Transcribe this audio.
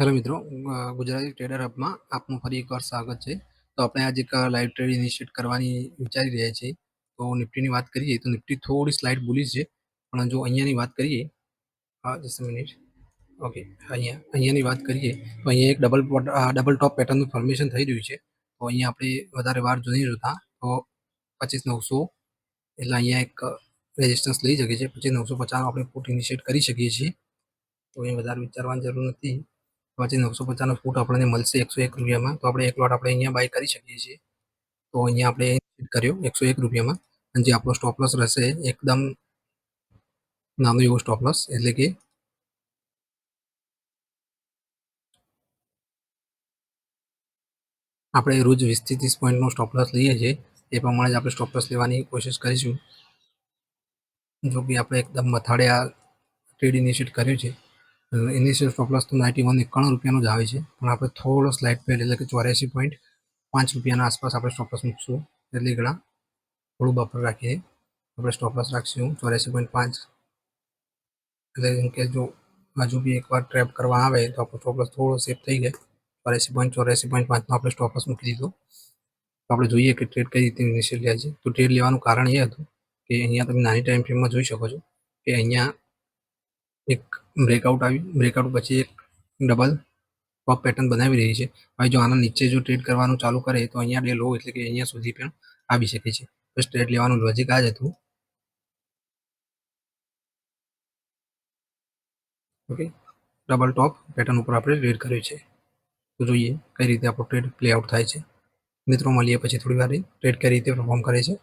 Hello મિત્રો Gujarati trader હબમાં આપનું ફરી એકવાર સ્વાગત છે. તો આપણે આજે એક લાઈવ ટ્રેડ ઇનિશિએટ કરવાની વિચારી રહ્યા છીએ. તો નિફ્ટીની વાત કરીએ તો નિફ્ટી થોડી સ્લાઇડ બુલિશ છે. પણ જો અહીંયાની વાત કરીએ, હા જસ્ટ મિનિટ ઓકે અહીંયા, અહીંયાની વાત કરીએ, તો અહીંયા એક ડબલ ડબલ ટોપ પેટર્નનું ફોર્મેશન થઈ રહ્યું છે. તો અહીંયા આપણે વધારે વાર જોઈ જોતા. તો પચીસ નવસો, એટલે અહીંયા એક રેઝિસ્ટન્સ લઈ શકીએ છે પચીસ નવસો પચાસ આપણે પુટ ઇનિશિએટ કરી શકીએ છીએ. તો અહીંયા વધારે વિચારવાની જરૂર નથી. પછી નવસો પચાસનો ફૂટ આપણને મળશે એકસો એક રૂપિયામાં. તો આપણે એક લોટ આપણે અહીંયા બાય કરી શકીએ છીએ. તો અહીંયા આપણે કર્યો એકસો એક રૂપિયામાં. અને જે આપણો સ્ટોપલસ રહેશે એકદમ નાનો એવો સ્ટોપલસ એટલે કે આપણે રોજ વીસથી ત્રીસ પોઈન્ટનો સ્ટોપલસ લઈએ છીએ. એ પ્રમાણે જ આપણે સ્ટોપલસ લેવાની કોશિશ કરીશું. જો કે આપણે એકદમ મથાળે આ ટ્રેડ ઇનિશિયેટ કર્યું છે. ઇનિશિયલ સ્ટોપ લોસ તો નાઇન્ટી વન એકાણું રૂપિયાનો જ આવે છે. પણ આપણે થોડો સ્લાઇડ પેડ એટલે કે ચોર્યાસી પોઈન્ટ પાંચ રૂપિયાના આસપાસ આપણે સ્ટોપ લોસ મૂકશું. એટલે ઘણા થોડું બફર રાખીએ. આપણે સ્ટોપ રાખીશું. ચોર્યાસી પોઈન્ટ પાંચ. એટલે જેમ કે જો હજુ બી એકવાર ટ્રેપ કરવા આવે તો આપણો સ્ટોપ થોડો સેફ થઈ જાય. ચોર્યાસી પોઈન્ટ ચોર્યાસી પોઈન્ટ પાંચનો આપણે સ્ટોપ લોસ મૂકી દીધો. તો આપણે જોઈએ કે ટ્રેડ કઈ રીતે ઇનિશિયલ લે છે. તો ટ્રેડ લેવાનું કારણ એ હતું કે અહીંયા તમે નાની ટાઈમ ફ્રેમમાં જોઈ શકો છો કે અહીંયા એક બ્રેકઆઉટ આવી બ્રેકઆઉટ પછી એક ડબલ ટોપ પેટર્ન બનાવી રહી છે. હવે જો આના નીચે જો ટ્રેડ કરવાનું ચાલુ કરે, તો અહીંયા ડે લો એટલે કે અહીંયા સુધી પણ આવી શકે છે. તો ટ્રેડ લેવાનું લોજિક આ જ હતું. ઓકે ડબલ ટોપ પેટર્ન ઉપર આપણે ટ્રેડ કર્યું છે. તો જોઈએ કઈ રીતે આપણો ટ્રેડ પ્લે આઉટ થાય છે. મિત્રો, મળીએ પછી થોડી વાર. ટ્રેડ કઈ રીતે પરફોર્મ કરે છે?